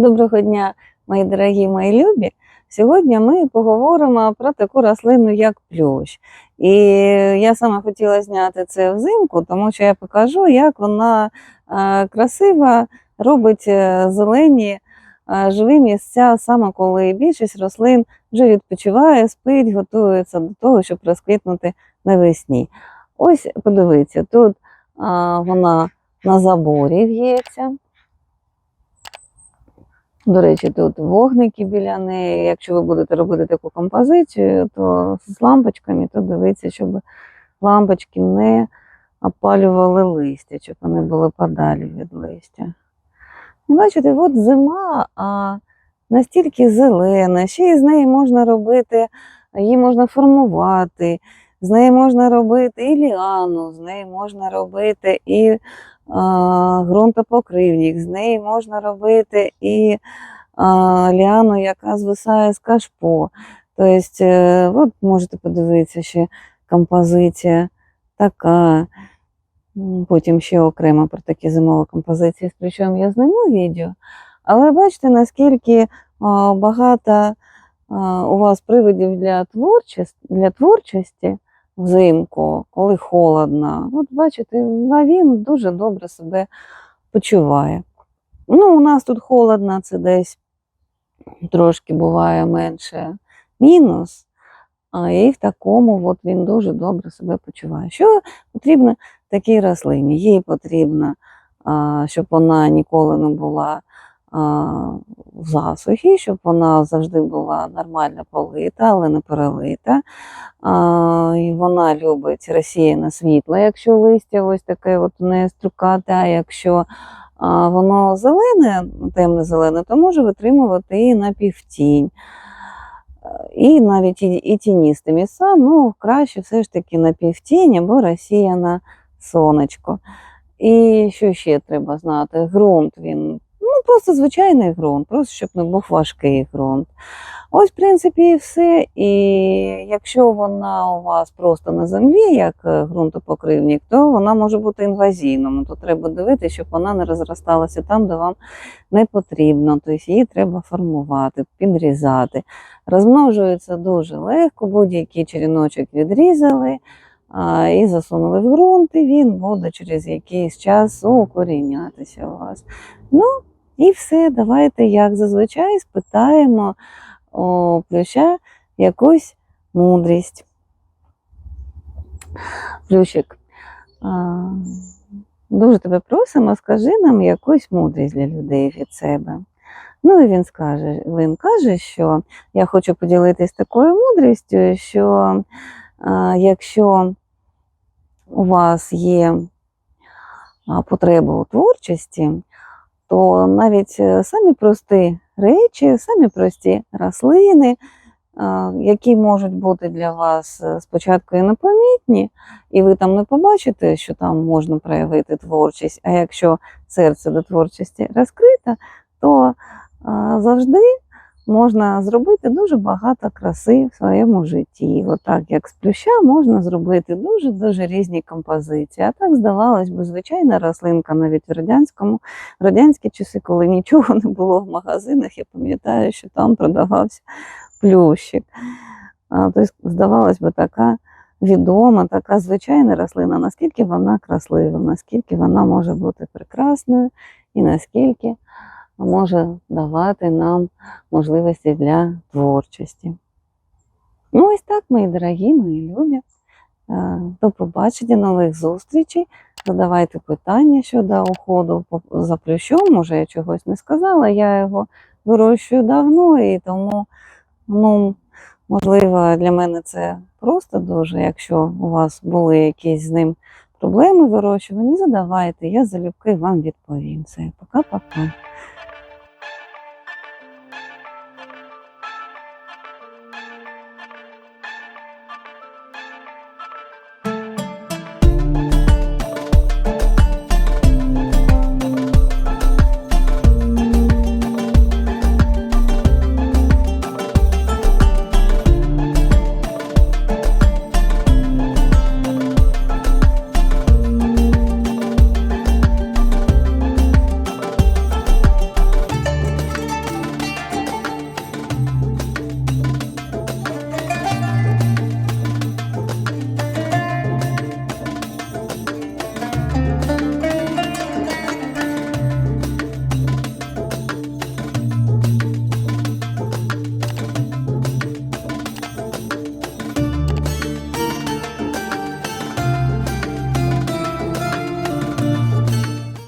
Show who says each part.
Speaker 1: Доброго дня, мої дорогі мої любі. Сьогодні ми поговоримо про таку рослину, як плющ. І я саме хотіла зняти це взимку, тому що я покажу, як вона е, красиво робить е, зелені е, живі місця, саме коли більшість рослин вже відпочиває, спить, готується до того, щоб розквітнути навесні. Ось подивіться, тут вона на заборі в'ється. До речі, тут вогники біля неї. Якщо ви будете робити таку композицію, то з лампочками, то дивіться, щоб лампочки не опалювали листя, щоб вони були подалі від листя. І бачите, от зима, а настільки зелена, ще й з неї можна робити, її можна формувати, з неї можна робити і ліану, з неї можна робити і ґрунтопокривник, з неї можна робити і ліану, яка звисає з кашпо. Тобто, е, от можете подивитися, ще композиція така. Потім ще окремо про такі зимові композиції, причому я зніму відео. Але бачите, наскільки багато у вас приводів для творчості, для творчості взимку, коли холодно. От бачите, він дуже добре себе почуває. Ну, у нас тут холодно, це десь трошки буває менше мінус, а і в такому от він дуже добре себе почуває. Що потрібно такій рослині? Їй потрібно, щоб вона ніколи не була засухі, щоб вона завжди була нормально полита, але не перелита. І вона любить розсіяне світло, якщо листя ось таке от не струкате, а якщо воно зелене, темно-зелене, то може витримувати і напівтінь. Е, І навіть і, і тіністі місця, ну краще все ж таки напівтінь або розсіяне сонечко. І що ще треба знати? Ґрунт він просто звичайний ґрунт, просто щоб не був важкий ґрунт. Ось, в принципі, і все. І якщо вона у вас просто на землі, як е, ґрунтопокривник, то вона може бути інвазійною. То треба дивитися, щоб вона не розросталася там, де вам не потрібно. Тобто її треба формувати, підрізати. Розмножується дуже легко, будь-який черіночок відрізали і засунули в ґрунт, і він буде через якийсь час укорінятися у вас. Ну, і все, давайте, як зазвичай, спитаємо у плюща якусь мудрість. Плющик, дуже тебе просимо, скажи нам якусь мудрість для людей від себе. Ну і він скаже, він каже, що я хочу поділитись такою мудрістю, що а, якщо у вас є потреба у творчості, то навіть е, самі прості речі, самі прості рослини, які можуть бути для вас е, спочатку і непомітні, і ви там не побачите, що там можна проявити творчість. А якщо серце до творчості розкрите, то завжди можна зробити дуже багато краси в своєму житті. Отак, як з плюща, можна зробити дуже-дуже різні композиції. А так, здавалось би, звичайна рослинка навіть в радянському, радянські часи, коли нічого не було в магазинах, я пам'ятаю, що там продавався плющик. Тобто, здавалось би, така відома, така звичайна рослина, наскільки вона краслива, наскільки вона може бути прекрасною і наскільки може давати нам можливості для творчості. Ну, ось так, мої дорогі, мої любі. Е, До побачення, нових зустрічей. Задавайте питання щодо уходу за плющом. Може, я чогось не сказала. Я його вирощую давно, і тому, ну, можливо, для мене це просто дуже. Якщо у вас були якісь з ним проблеми вирощування, задавайте, я залюбки вам відповім. Все, пока-пока.